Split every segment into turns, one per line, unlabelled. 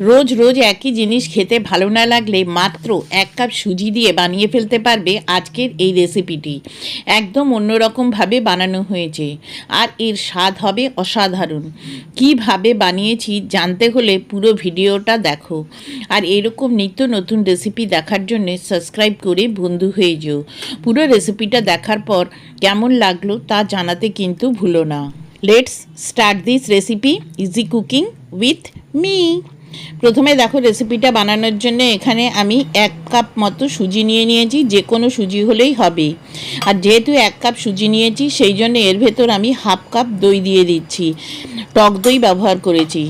রোজ রোজ একই জিনিস খেতে ভালো না লাগলে মাত্র এক কাপ সুজি দিয়ে বানিয়ে ফেলতে পারবে আজকের এই রেসিপিটি। একদম অন্যরকমভাবে বানানো হয়েছে। আর এর স্বাদ হবে অসাধারণ। কীভাবে বানিয়েছি জানতে হলে পুরো ভিডিওটা দেখো। আর এরকম নিত্য নতুন রেসিপি দেখার জন্য সাবস্ক্রাইব করে বন্ধু হয়ে যেও। পুরো রেসিপিটা দেখার পর কেমন লাগল তা জানাতে কিন্তু ভুলো না। Let's start this recipe easy cooking with me প্রথমে দেখো রেসিপিটা বানানোর জন্য এখানে আমি এক কাপ মতো সুজি নিয়ে নিয়েছি, যে কোনো সুজি হলেই হবে। আর যেহেতু এক কাপ সুজি নিয়েছি, সেই জন্য এর ভেতর আমি হাফ কাপ দই দিয়ে দিচ্ছি। টক দই ব্যবহার করেছি।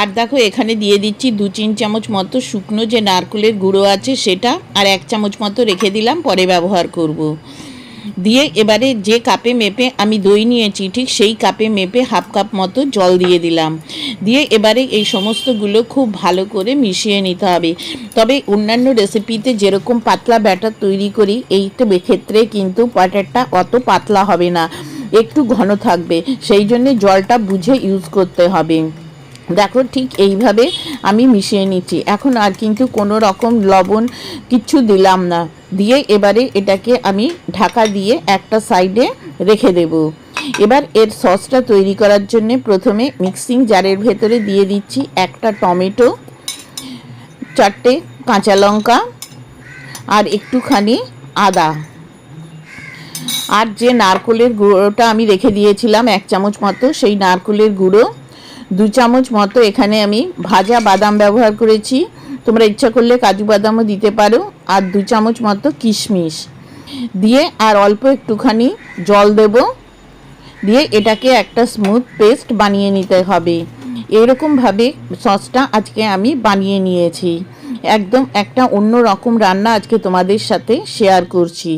আর দেখো এখানে দিয়ে দিচ্ছি দু তিন চামচ মতো শুকনো যে নারকেলের গুঁড়ো আছে সেটা, আর এক চামচ মতো রেখে দিলাম, পরে ব্যবহার করব। দিয়ে এবারে যে কাপে মেপে আমি দই নিয়েছি, ঠিক সেই কাপে মেপে হাফ কাপ মতো জল দিয়ে দিলাম। দিয়ে এবারে এই সমস্তগুলো খুব ভালো করে মিশিয়ে নিতে হবে। তবে অন্যান্য রেসিপিতে যেরকম পাতলা ব্যাটার তৈরি করি এইটা ক্ষেত্রে কিন্তু ব্যাটারটা অত পাতলা হবে না। একটু ঘন থাকবে, সেই জন্যে জলটা বুঝে ইউজ করতে হবে। দেখো ঠিক এইভাবে আমি মিশিয়ে নিচ্ছি। এখন আর কিন্তু কোনো রকম লবণ কিচ্ছু দিলাম না। দিয়ে এবারে এটাকে আমি ঢাকা দিয়ে একটা সাইডে রেখে দেব। এবার এর সসটা তৈরি করার জন্য প্রথমে মিক্সিং জারের ভেতরে দিয়ে দিচ্ছি একটা টমেটো, চারটে কাঁচা লঙ্কা আর একটুখানি আদা। আর যে নারকোলের গুঁড়োটা আমি রেখে দিয়েছিলাম এক চামচ মতো, সেই নারকোলের গুঁড়ো দু চামচ মতো এখানে আমি ভাজা বাদাম ব্যবহার করেছি। তোমরা ইচ্ছা করলে কাজু বাদামও দিতে পারো, আর দু চামচ মতো কিশমিশ। দিয়ে আর অল্প একটুখানি জল দেব। দিয়ে এটাকে একটা স্মুথ পেস্ট বানিয়ে নিতে হবে। এরকমভাবে সসটা আজকে আমি বানিয়ে নিয়েছি। একদম একটা অন্য রকম রান্না আজকে তোমাদের সাথে শেয়ার করছি।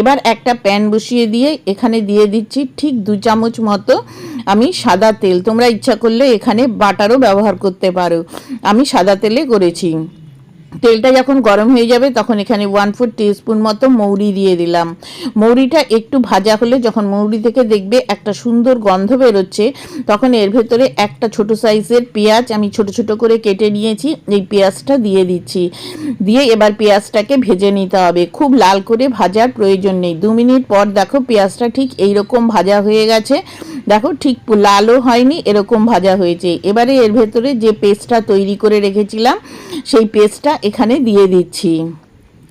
এবার একটা প্যান বসিয়ে দিয়ে এখানে দিয়ে দিচ্ছি ঠিক দু চামচ মতো আমি সাদা তেল। তোমরা ইচ্ছা করলে এখানে বাটারও ব্যবহার করতে পারো। আমি সাদা তেলে করেছি। তেলটা যখন গরম হয়ে যাবে, তখন এখানে ওয়ান ফোর টিস্পুন মতো মৌরি দিয়ে দিলাম। মৌরিটা একটু ভাজা হলে যখন মৌরি থেকে দেখবে একটা সুন্দর গন্ধ বেরোচ্ছে, তখন এর ভেতরে একটা ছোট সাইজের পেঁয়াজ আমি ছোট ছোট করে কেটে নিয়েছি, এই পেঁয়াজটা দিয়ে দিচ্ছি। দিয়ে এবার পেঁয়াজটাকে ভেজে নিতে হবে। খুব লাল করে ভাজার প্রয়োজন নেই। দু মিনিট পর দেখো পেঁয়াজটা ঠিক এইরকম ভাজা হয়ে গেছে। দেখো ঠিক লালও হয়নি, এরকম ভাজা হয়েছে। এবারে এর ভেতরে যে পেস্টটা তৈরি করে রেখেছিলাম, সেই পেস্টটা এখানে দিয়ে দিচ্ছি।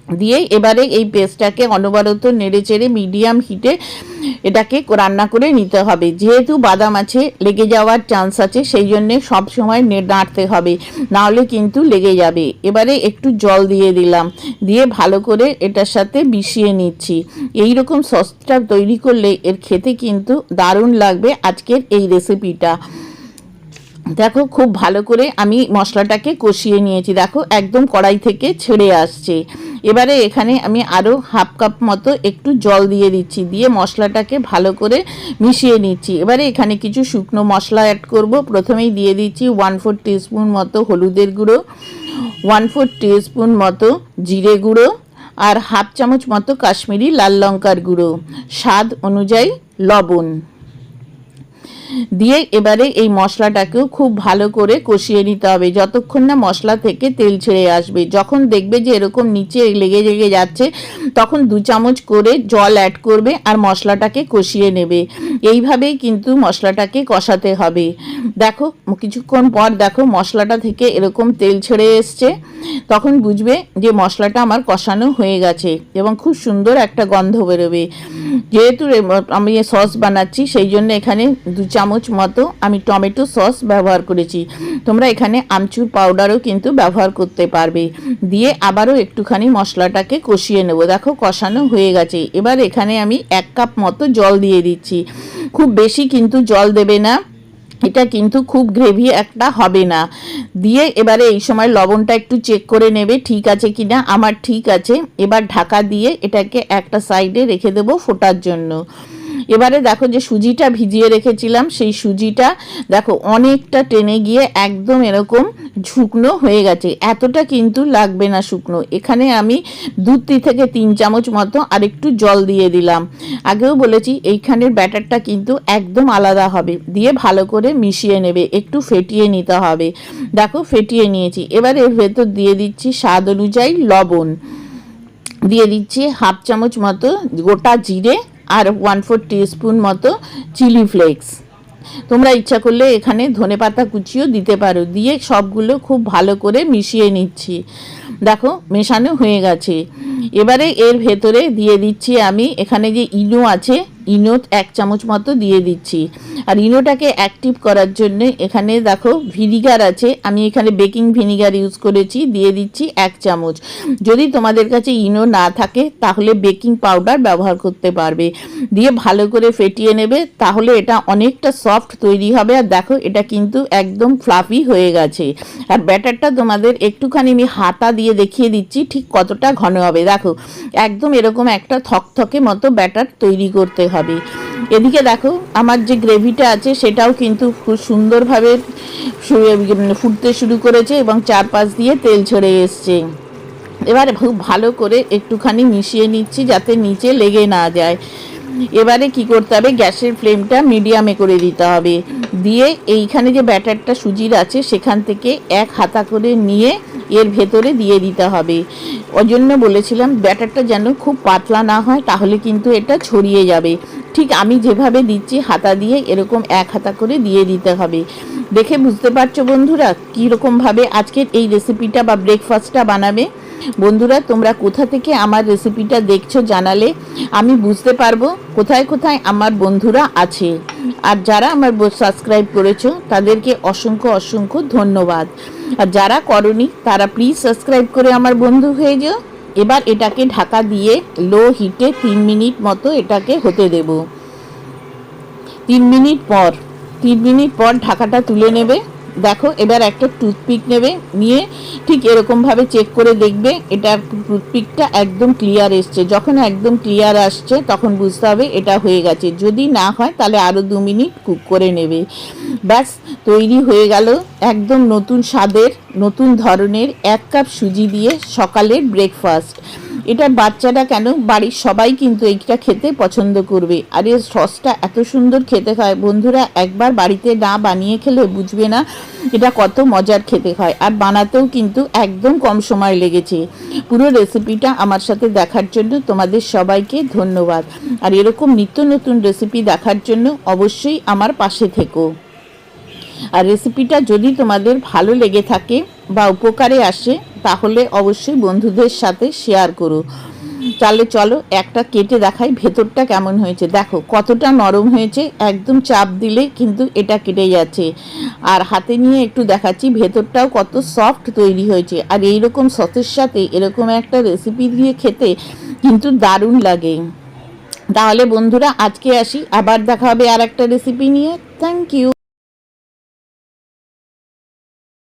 দিয়ে এবারে এই পেস্টটাকে অনবরত নেড়ে চেড়ে মিডিয়াম হিটে এটাকে রান্না করে নিতে হবে। যেহেতু বাদাম আছে, লেগে যাওয়ার চান্স আছে, সেই জন্যে সবসময় নাড়তে হবে। নাহলে কিন্তু লেগে যাবে। এবারে একটু জল দিয়ে দিলাম। দিয়ে ভালো করে এটার সাথে মিশিয়ে নিচ্ছি। এই রকম সসটা তৈরি করলে এর খেতে কিন্তু দারুণ লাগবে আজকের এই রেসিপিটা দেখো, খুব ভালো করে আমি মশলাটাকে কষিয়ে নিয়েছি। দেখো, একদম কড়াই থেকে ছেড়ে আসছে। এবারে এখানে আমি আরও হাফ কাপ মতো একটু জল দিয়ে দিচ্ছি, দিয়ে মশলাটাকে ভালো করে মিশিয়ে নিচ্ছি। এবারে এখানে কিছু শুকনো মশলা অ্যাড করব। প্রথমেই দিয়ে দিচ্ছি ওয়ান ফোর টিস্পুন মতো হলুদের গুঁড়ো ওয়ান ফোর টিস্পুন মতো জিরে গুঁড়ো, আর হাফ চামচ মতো কাশ্মীরি লাল লঙ্কার গুঁড়ো। স্বাদ অনুযায়ী লবণ। দিয়ে এবারে এই মশলাটাকেও খুব ভালো করে কষিয়ে নিতে হবে। যতক্ষণ না মশলা থেকে তেল ছেড়ে আসবে। যখন দেখবে যে এরকম নিচে লেগে লেগে যাচ্ছে, তখন দু চামচ করে জল অ্যাড করবে আর মশলাটাকে কষিয়ে নেবে। এইভাবেই কিন্তু মশলাটাকে কষাতে হবে। দেখো, কিছুক্ষণ পর দেখো মশলাটা থেকে এরকম তেল ছেড়ে এসছে। তখন বুঝবে যে মশলাটা আমার কষানো হয়ে গেছে এবং খুব সুন্দর একটা গন্ধ বেরোবে। যেহেতু আমি সস বানাচ্ছি, সেই জন্য এখানে দু চামচ মতো আমি টমেটো সস ব্যবহার করেছি। তোমরা এখানে আমচুর পাউডারও কিন্তু ব্যবহার করতে পারবে। দিয়ে আবারও একটুখানি মশলাটাকে কষিয়ে নেব। দেখো, কষানো হয়ে গেছে। এবার এখানে আমি এক কাপ মতো জল দিয়ে দিচ্ছি। খুব বেশি কিন্তু জল দেবে না। এটা কিন্তু খুব গ্রেভি একটা হবে না। দিয়ে এবারে এই সময় লবণটা একটু চেক করে নেবে, ঠিক আছে কি না আমার ঠিক আছে। এবার ঢাকা দিয়ে এটাকে একটা সাইডে রেখে দেবো ফোটার জন্য। এবারে দেখো যে সুজিটা ভিজিয়ে রেখেছিলাম, সেই সুজিটা দেখো অনেকটা টেনে গিয়ে একদম এরকম শুকনো হয়ে গেছে। এতটা কিন্তু লাগবে না শুকনো। এখানে আমি দু থেকে তিন চামচ মতো আর একটু জল দিয়ে দিলাম। আগেও বলেছি, এইখানের ব্যাটারটা কিন্তু একদম আলাদা হবে। দিয়ে ভালো করে মিশিয়ে নেবে, একটু ফেটিয়ে নিতে হবে। দেখো ফেটিয়ে নিয়েছি। এবার এর ভেতর দিয়ে দিচ্ছি স্বাদ অনুযায়ী লবণ। দিয়ে দিচ্ছি হাফ চামচ মতো গোটা জিরে আর ওয়ান ফোর টিস্পুন মতো চিলি ফ্লেক্স তোমরা ইচ্ছা করলে এখানে ধনে পাতা কুচিও দিতে পারো। দিয়ে সবগুলো খুব ভালো করে মিশিয়ে নিচ্ছি। দেখো, মেশানো হয়ে গেছে। এবারে এর ভেতরে দিয়ে দিচ্ছি আমি এখানে যে ইনো আছে ইনো এক চামচ মতো দিয়ে দিচ্ছি। আর ইনোটাকে অ্যাক্টিভ করার জন্য এখানে দেখো ভিনিগার আছে, আমি এখানে বেকিং ভিনিগার ইউজ করেছি, দিয়ে দিচ্ছি এক চামচ। যদি তোমাদের কাছে ইনো না থাকে, তাহলে বেকিং পাউডার ব্যবহার করতে পারবে। দিয়ে ভালো করে ফেটিয়ে নেবে, তাহলে এটা অনেকটা সফট তৈরি হবে। আর দেখো, এটা কিন্তু একদম ফ্লাফি হয়ে গেছে। আর ব্যাটারটা তোমাদের একটুখানি আমি হাতা দিয়ে দেখিয়ে দিচ্ছি, ঠিক কতটা ঘন হবে। দেখো, একদম এরকম একটা থকথকে মতো ব্যাটার তৈরি করতে হবে। এদিকে দেখো, আমার যে গ্রেভিটা আছে, সেটাও কিন্তু খুব সুন্দরভাবে ফুটতে শুরু করেছে এবং চারপাশ দিয়ে তেল ছেড়ে এসছে। এবারে খুব ভালো করে একটুখানি মিশিয়ে নিচ্ছি যাতে নিচে লেগে না যায়। এবারে কি করতে হবে, গ্যাসের ফ্লেমটা মিডিয়ামে করে দিতে হবে। দিয়ে এইখানে যে ব্যাটারটা সুজির আছে, সেখান থেকে এক হাতা করে নিয়ে এর ভেতরে দিয়ে দিতে হবে। ওই জন্য বলেছিলাম, ব্যাটারটা যেন খুব পাতলা না হয়, তাহলে কিন্তু এটা ছড়িয়ে যাবে। ঠিক আমি যেভাবে দিচ্ছি, হাতা দিয়ে এরকম এক হাতা করে দিয়ে দিতে হবে। দেখে বুঝতে পারছ বন্ধুরা, কীরকমভাবে আজকের এই রেসিপিটা বা ব্রেকফাস্টটা বানাবে? বন্ধুরা, তোমরা কোথা থেকে আমার রেসিপিটা দেখছ জানালে আমি বুঝতে পারব কোথায় কোথায় আমার বন্ধুরা আছে। আর যারা আমার সাবস্ক্রাইব করেছ, তাদেরকে অসংখ্য অসংখ্য ধন্যবাদ। আর যারা করনি, তারা প্লিজ সাবস্ক্রাইব করে আমার বন্ধু হয়ে যাও। এবার এটাকে ঢাকা দিয়ে লো হিটে তিন মিনিট মতো এটাকে হতে দেবো। তিন মিনিট পর, তিন মিনিট পর ঢাকাটা তুলে নেবে। দেখো, এবার একটা টুথপিক নেবে, নিয়ে ঠিক এরকমভাবে চেক করে দেখবে, এটা টুথপিকটা একদম ক্লিয়ার এসছে। যখন একদম ক্লিয়ার আসছে, তখন বুঝতে হবে এটা হয়ে গেছে। যদি না হয়, তাহলে আরও দু মিনিট কুক করে নেবে। ব্যাস, তৈরি হয়ে গেল একদম নতুন স্বাদের, নতুন ধরনের এক কাপ সুজি দিয়ে সকালের ব্রেকফাস্ট এটা বাচ্চারা কেন? বাড়ির সবাই কিন্তু এইটা খেতে পছন্দ করবে। আর এর সসটা এত সুন্দর খেতে হয়। বন্ধুরা, একবার বাড়িতে না বানিয়ে খেলে বুঝবে না এটা কত মজার খেতে হয়। আর বানাতেও কিন্তু একদম কম সময় লেগেছে। পুরো রেসিপিটা আমার সাথে দেখার জন্য তোমাদের সবাইকে ধন্যবাদ। আর এরকম নিত্য নতুন রেসিপি দেখার জন্য অবশ্যই আমার পাশে থেকো। আর রেসিপিটা যদি তোমাদের ভালো লেগে থাকে বা উপকারে আসে তাহলে অবশ্যই বন্ধুদের সাথে শেয়ার করো। তাহলে চলো একটা কেটে দেখাই ভেতরটা কেমন হয়েছে। দেখো কতটা নরম হয়েছে, একদম চাপ দিলে কিন্তু এটা কেটে যাচ্ছে। আর হাতে নিয়ে একটু দেখাচ্ছি, ভেতরটাও কত সফট তৈরি হয়েছে। আর এই রকম সসের সাথে এরকম একটা রেসিপি দিয়ে খেতে কিন্তু দারুণ লাগে। তাহলে বন্ধুরা আজকে আসি, আবার দেখা হবে আর একটা রেসিপি নিয়ে। Thank you